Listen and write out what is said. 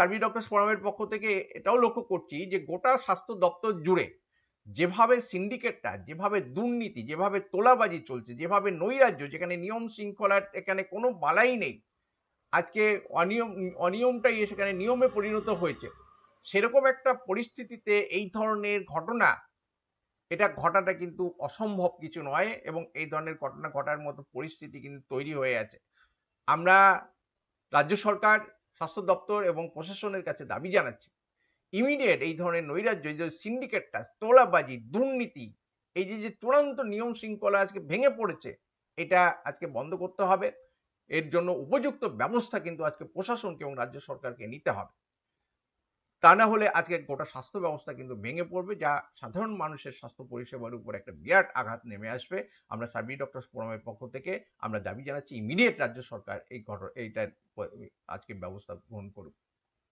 সার্ভি doctor ফোরামের পক্ষ থেকে এটাও লক্ষ্য করছি যে গোটা স্বাস্থ্য দপ্তর জুড়ে যেভাবে সিন্ডিকেটটা, যেভাবে দুর্নীতি, যেভাবে তোলাবাজি চলছে, যেভাবে নৈরাজ্য, যেখানে নিয়ম শৃঙ্খলার, এখানে কোনো বালাই নেই, আজকে অনিয়ম, অনিয়মটাই সেখানে নিয়মে পরিণত হয়েছে। সেরকম একটা পরিস্থিতিতে এই ধরনের ঘটনা, এটা ঘটাটা কিন্তু অসম্ভব কিছু নয় এবং এই ধরনের ঘটনা ঘটার মতো পরিস্থিতি কিন্তু তৈরি হয়ে আছে। আমরা রাজ্য সরকার স্বাস্থ্য দপ্তর এবং প্রশাসনের কাছে দাবি জানাচ্ছে। ইমিডিয়েট এই ধরনের নৈরাজ্য যে সিন্ডিকেটটা তোলাবাজি, দুর্নীতি, এই যে যে চূড়ান্ত নিয়ম শৃঙ্খলা আজকে ভেঙে পড়েছে, এটা আজকে বন্ধ করতে হবে। এর জন্য উপযুক্ত ব্যবস্থা কিন্তু আজকে প্রশাসনকে এবং রাজ্য সরকারকে নিতে হবে। তা না হলে আজকে গোটা স্বাস্থ্য ব্যবস্থা কিন্তু ভেঙে পড়বে, যা সাধারণ মানুষের স্বাস্থ্য পরিষেবার উপর একটা বিরাট আঘাত নেমে আসবে। আমরা সার্ভি ডক্টর ফোরামের পক্ষ থেকে আমরা দাবি জানাচ্ছি, ইমিডিয়েট রাজ্য সরকার এই ঘটনা, এইটার আজকে ব্যবস্থা গ্রহণ করুক।